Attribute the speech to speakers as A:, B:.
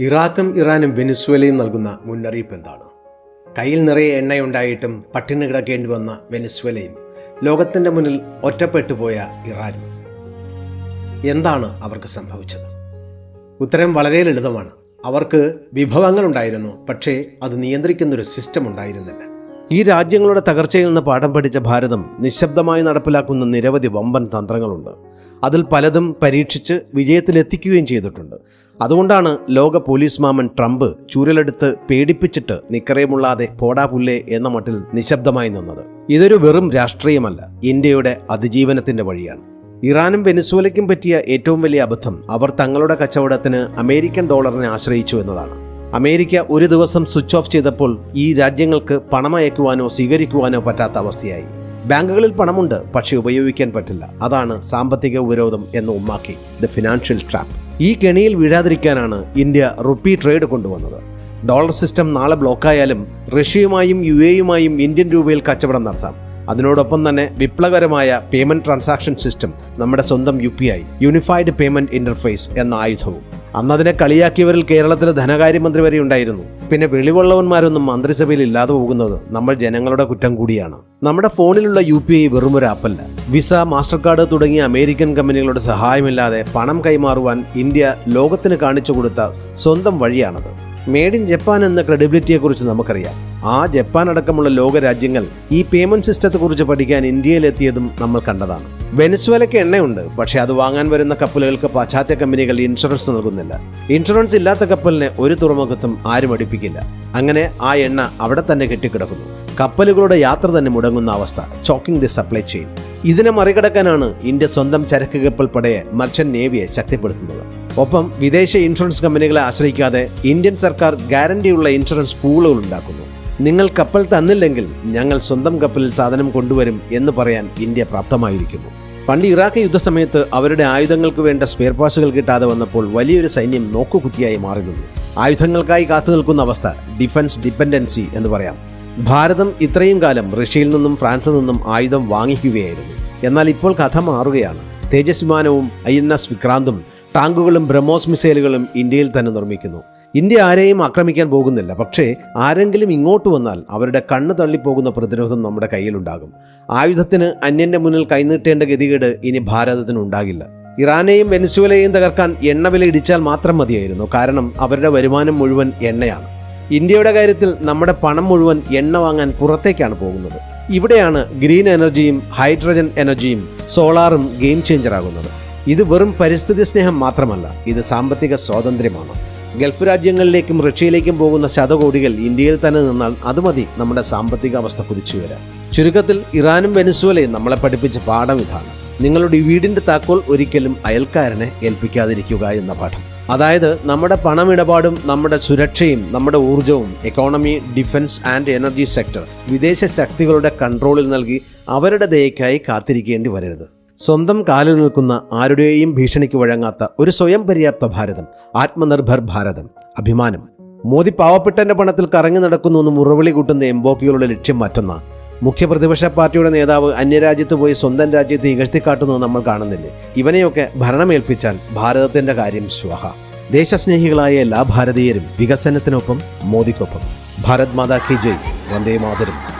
A: ഇറാഖും ഇറാനും വെനിസ്വേലയും നൽകുന്ന മുന്നറിയിപ്പ് എന്താണ്? കയ്യിൽ നിറയെ എണ്ണയുണ്ടായിട്ടും പട്ടിണി കിടക്കേണ്ടി വന്ന വെനിസ്വേലയും ലോകത്തിന്റെ മുന്നിൽ ഒറ്റപ്പെട്ടു പോയ ഇറാനും. എന്താണ് അവർക്ക് സംഭവിച്ചത്? ഉത്തരം വളരെ ലളിതമാണ്. അവർക്ക് വിഭവങ്ങൾ ഉണ്ടായിരുന്നു പക്ഷേ അത് നിയന്ത്രിക്കുന്നൊരു സിസ്റ്റം ഉണ്ടായിരുന്നില്ല. ഈ രാജ്യങ്ങളുടെ തകർച്ചയിൽ നിന്ന് പാഠം പഠിച്ച ഭാരതം നിശബ്ദമായി നടപ്പിലാക്കുന്ന നിരവധി വമ്പൻ തന്ത്രങ്ങളുണ്ട്. അതിൽ പലതും പരീക്ഷിച്ച് വിജയത്തിലെത്തിക്കുകയും ചെയ്തിട്ടുണ്ട്. അതുകൊണ്ടാണ് ലോക പോലീസ് മാമൻ ട്രംപ് ചൂരലെടുത്ത് പേടിപ്പിച്ചിട്ട് നിക്കറയുമുള്ളാതെ പോടാ പുല്ലേ എന്ന മട്ടിൽ നിശബ്ദമായി നിന്നത്. ഇതൊരു വെറും രാഷ്ട്രീയമല്ല ഇന്ത്യയുടെ അതിജീവനത്തിന്റെ വഴിയാണ്. ഇറാനും വെനിസുവലയ്ക്കും പറ്റിയ ഏറ്റവും വലിയ അബദ്ധം അവർ തങ്ങളുടെ കച്ചവടത്തിന് അമേരിക്കൻ ഡോളറിനെ ആശ്രയിച്ചു എന്നതാണ്. അമേരിക്ക ഒരു ദിവസം സ്വിച്ച് ഓഫ് ചെയ്തപ്പോൾ ഈ രാജ്യങ്ങൾക്ക് പണമയക്കുവാനോ സ്വീകരിക്കുവാനോ പറ്റാത്ത അവസ്ഥയായി. ബാങ്കുകളിൽ പണമുണ്ട് പക്ഷേ ഉപയോഗിക്കാൻ പറ്റില്ല. അതാണ് സാമ്പത്തിക ഉപരോധം എന്ന് ഉമ്മാക്കി ദ ഫിനാൻഷ്യൽ ട്രാപ്പ്. ഈ കെണിയിൽ വീഴാതിരിക്കാനാണ് ഇന്ത്യ റുപ്പി ട്രേഡ് കൊണ്ടുവന്നത്. ഡോളർ സിസ്റ്റം നാളെ ബ്ലോക്കായാലും റഷ്യയുമായും യു എയുമായും ഇന്ത്യൻ രൂപയിൽ കച്ചവടം നടത്താം. അതിനോടൊപ്പം തന്നെ വിപ്ലവകരമായ പേയ്മെന്റ് ട്രാൻസാക്ഷൻ സിസ്റ്റം നമ്മുടെ സ്വന്തം യു യൂണിഫൈഡ് പേയ്മെന്റ് ഇന്റർഫേസ് എന്ന ആയുധവും. അന്നതിനെ കളിയാക്കിയവരിൽ കേരളത്തിലെ ധനകാര്യമന്ത്രി വരെ ഉണ്ടായിരുന്നു. പിന്നെ വെളിവുള്ളവന്മാരൊന്നും മന്ത്രിസഭയിൽ ഇല്ലാതെ പോകുന്നത് നമ്മൾ ജനങ്ങളുടെ കുറ്റം കൂടിയാണ്. നമ്മുടെ ഫോണിലുള്ള യു പി ഐ വെറും ഒരു ആപ്പല്ല. വിസ മാസ്റ്റർ കാർഡ് തുടങ്ങിയ അമേരിക്കൻ കമ്പനികളുടെ സഹായമില്ലാതെ പണം കൈമാറുവാൻ ഇന്ത്യ ലോകത്തിന് കാണിച്ചു കൊടുത്ത സ്വന്തം വഴിയാണത്. മേഡ് ഇൻ ജപ്പാൻ എന്ന ക്രെഡിബിലിറ്റിയെക്കുറിച്ച് നമുക്കറിയാം. ആ ജപ്പാൻ അടക്കമുള്ള ലോക രാജ്യങ്ങൾ ഈ പേയ്മെന്റ് സിസ്റ്റത്തെക്കുറിച്ച് പഠിക്കാൻ ഇന്ത്യയിലെത്തിയതും നമ്മൾ കണ്ടതാണ്. വെനസ്വേലയ്ക്ക് എണ്ണയുണ്ട് പക്ഷേ അത് വാങ്ങാൻ വരുന്ന കപ്പലുകൾക്ക് പാശ്ചാത്യ കമ്പനികൾ ഇൻഷുറൻസ് നൽകുന്നില്ല. ഇൻഷുറൻസ് ഇല്ലാത്ത കപ്പലിനെ ഒരു തുറമുഖത്തും ആരും അടുപ്പിക്കില്ല. അങ്ങനെ ആ എണ്ണ അവിടെ തന്നെ കെട്ടിക്കിടക്കുന്നു. കപ്പലുകളുടെ യാത്ര തന്നെ മുടങ്ങുന്ന അവസ്ഥ ചോക്കിംഗ് ദി സപ്ലൈ ചെയിൻ ഇതിനെ മറികടക്കാനാണ് ഇന്ത്യ സ്വന്തം ചരക്ക് കപ്പൽ പടയെ മർച്ചന്റ് നേവിയെ ശക്തിപ്പെടുത്തുന്നത്. ഒപ്പം വിദേശ ഇൻഷുറൻസ് കമ്പനികളെ ആശ്രയിക്കാതെ ഇന്ത്യൻ സർക്കാർ ഗ്യാരണ്ടിയുള്ള ഇൻഷുറൻസ് പൂളുകൾ ഉണ്ടാക്കുന്നു. നിങ്ങൾ കപ്പൽ തന്നില്ലെങ്കിൽ ഞങ്ങൾ സ്വന്തം കപ്പലിൽ സാധനം കൊണ്ടുവരും എന്ന് പറയാൻ ഇന്ത്യ പ്രാപ്തമായിരിക്കുന്നു. പണ്ട് ഇറാഖ് യുദ്ധസമയത്ത് അവരുടെ ആയുധങ്ങൾക്ക് വേണ്ട സ്പെയർ പാർട്സുകൾ കിട്ടാതെ വന്നപ്പോൾ വലിയൊരു സൈന്യം നോക്കുകുത്തിയായി മാറി നിന്നു. ആയുധങ്ങൾക്കായി കാത്തു നിൽക്കുന്ന അവസ്ഥ ഡിഫൻസ് ഡിപ്പെൻഡൻസി എന്ന് പറയാം. ഭാരതം ഇത്രയും കാലം റഷ്യയിൽ നിന്നും ഫ്രാൻസിൽ നിന്നും ആയുധം വാങ്ങിക്കുകയായിരുന്നു. എന്നാൽ ഇപ്പോൾ കഥ മാറുകയാണ്. തേജസ് വിമാനവും ഐ എൻ എസ് വിക്രാന്തും ടാങ്കുകളും ബ്രഹ്മോസ് മിസൈലുകളും ഇന്ത്യയിൽ തന്നെ നിർമ്മിക്കുന്നു. ഇന്ത്യ ആരെയും ആക്രമിക്കാൻ പോകുന്നില്ല. പക്ഷേ ആരെങ്കിലും ഇങ്ങോട്ട് വന്നാൽ അവരുടെ കണ്ണ് തള്ളിപ്പോകുന്ന പ്രതിരോധം നമ്മുടെ കയ്യിലുണ്ടാകും. ആയുധത്തിന് അന്യന്റെ മുന്നിൽ കൈനീട്ടേണ്ട ഗതികേട് ഇനി ഭാരതത്തിന് ഉണ്ടാകില്ല. ഇറാനെയും വെനിസ്വേലയെയും തകർക്കാൻ എണ്ണവില ഇടിച്ചാൽ മാത്രം മതിയായിരുന്നു. കാരണം അവരുടെ വരുമാനം മുഴുവൻ എണ്ണയാണ്. ഇന്ത്യയുടെ കാര്യത്തിൽ നമ്മുടെ പണം മുഴുവൻ എണ്ണ വാങ്ങാൻ പുറത്തേക്കാണ് പോകുന്നത്. ഇവിടെയാണ് ഗ്രീൻ എനർജിയും ഹൈഡ്രജൻ എനർജിയും സോളാറും ഗെയിം ചേഞ്ചർ ആകുന്നത്. ഇത് വെറും പരിസ്ഥിതി സ്നേഹം മാത്രമല്ല ഇത് സാമ്പത്തിക സ്വാതന്ത്ര്യമാണ്. ഗൾഫ് രാജ്യങ്ങളിലേക്കും റഷ്യയിലേക്കും പോകുന്ന ശതകോടികൾ ഇന്ത്യയിൽ തന്നെ നിന്നാൽ അത് മതി നമ്മുടെ സാമ്പത്തിക അവസ്ഥ കുതിച്ചു വരാൻ. ചുരുക്കത്തിൽ ഇറാനും വെനസുവലയും നമ്മളെ പഠിപ്പിച്ച പാഠം ഇതാണ്. നിങ്ങളുടെ വീടിന്റെ താക്കോൽ ഒരിക്കലും അയൽക്കാരനെ ഏൽപ്പിക്കാതിരിക്കുക എന്ന പാഠം. അതായത് നമ്മുടെ പണമിടപാടും നമ്മുടെ സുരക്ഷയും നമ്മുടെ ഊർജവും economy defence and energy sector വിദേശ ശക്തികളുടെ കൺട്രോളിൽ നൽകി അവരുടെ ദയക്കായി കാത്തിരിക്കേണ്ടി വരരുത്. സ്വന്തം കാലിൽ നിൽക്കുന്ന ആരുടെയും ഭീഷണിക്ക് വഴങ്ങാത്ത ഒരു സ്വയം പര്യാപ്ത ഭാരതം ആത്മനിർഭർ ഭാരതം അഭിമാനം. മോദി പാവപ്പെട്ടന്റെ പണത്തിൽ കറങ്ങി നടക്കുന്നു എന്ന് മുറവിളി കൂട്ടുന്ന എംബോക്കികളുടെ ലക്ഷ്യം മറ്റൊന്ന. മുഖ്യ പ്രതിപക്ഷ പാർട്ടിയുടെ നേതാവ് അന്യരാജ്യത്ത് പോയി സ്വന്തം രാജ്യത്തെ ഇകഴ്ത്തിക്കാട്ടുന്നത് നമ്മൾ കാണുന്നില്ലേ? ഇവനെയൊക്കെ ഭരണമേൽപ്പിച്ചാൽ ഭാരതത്തിന്റെ കാര്യം സ്വഹ ദേശസ്നേഹികളായ എല്ലാ ഭാരതീയരും വികസനത്തിനൊപ്പം മോദിക്കൊപ്പം. ഭാരത് മാതാ കി ജയ്. വന്ദേ മാതരം.